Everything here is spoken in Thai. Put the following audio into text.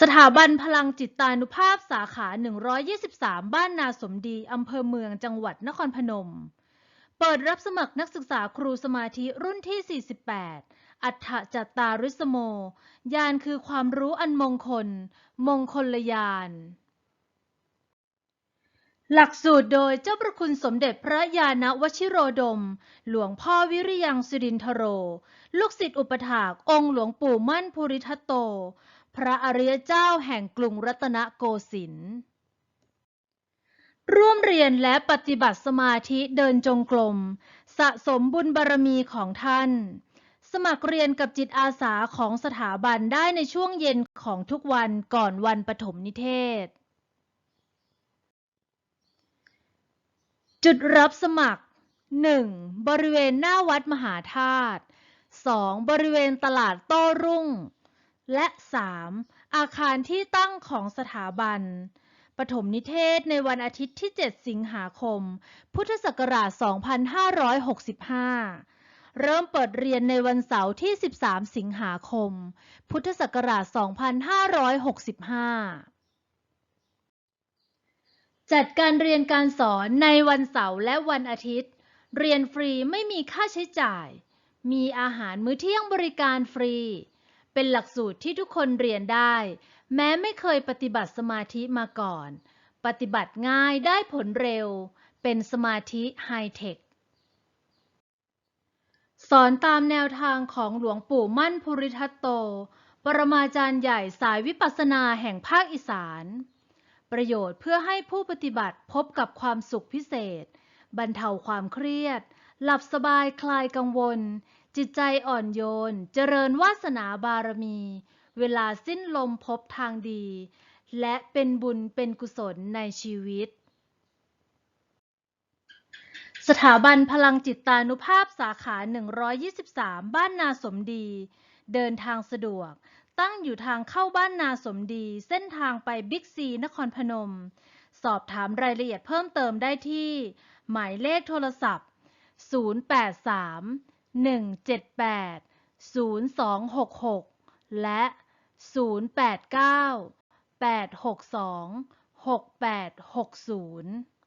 สถาบันพลังจิตตานุภาพสาขา 123 บ้านนาสมดี อำเภอเมืองจังหวัดนครพนม เปิดรับสมัครนักศึกษาครูสมาธิรุ่นที่ 48 อัฏฐจัตตาริสโม ยานคือความรู้อันมงคล มงคลยาน หลักสูตรโดยเจ้าประคุณสมเด็จพระยาณวชิโรดม หลวงพ่อวิริยังสุรินทโร ลูกศิษย์อุปถากองค์หลวงปู่มั่นภูริทัตโต พระอริยเจ้าแห่งกรุงรัตนโกสินทร์ร่วมเรียนและปฏิบัติสมาธิเดินจงกรมสะสมบุญบารมีของท่าน สมัครเรียนกับจิตอาสาของสถาบันได้ในช่วงเย็นของทุกวันก่อนวันปฐมนิเทศ จุดรับสมัคร 1. บริเวณหน้าวัดมหาธาตุ 2. บริเวณตลาดโต้รุ่ง และ 3. อาคารที่ตั้งของสถาบัน ปฐมนิเทศในวันอาทิตย์ที่ 7 สิงหาคม พุทธศักราช 2565 เริ่มเปิดเรียนในวันเสาร์ที่ 13 สิงหาคม พุทธศักราช 2565จัดการเรียนการสอนในวันเสาร์และวันอาทิตย์ เรียนฟรีไม่มีค่าใช้จ่าย มีอาหารมื้อเที่ยงบริการฟรี เป็นหลักสูตรที่ทุกคนเรียนได้ แม้ไม่เคยปฏิบัติสมาธิมาก่อน ปฏิบัติง่ายได้ผลเร็ว เป็นสมาธิไฮเทค สอนตามแนวทางของหลวงปู่มั่นภูริทัตโต ปรมาจารย์ใหญ่สายวิปัสสนาแห่งภาคอีสาน ประโยชน์เพื่อให้ผู้ปฏิบัติพบกับความสุขพิเศษ บรรเทาความเครียด หลับสบายคลายกังวล จิตใจอ่อนโยน เจริญวาสนาบารมี เวลาสิ้นลมพบทางดี และเป็นบุญเป็นกุศลในชีวิต สถาบันพลังจิตตานุภาพสาขา 123 บ้านนาสมดี เดินทางสะดวก ตั้งอยู่ทางเข้าบ้านนาสมดี เส้นทางไปบิ๊กซีนครพนม สอบถามรายละเอียดเพิ่มเติมได้ที่ หมายเลขโทรศัพท์ 083 178 0266 และ 089 862 6860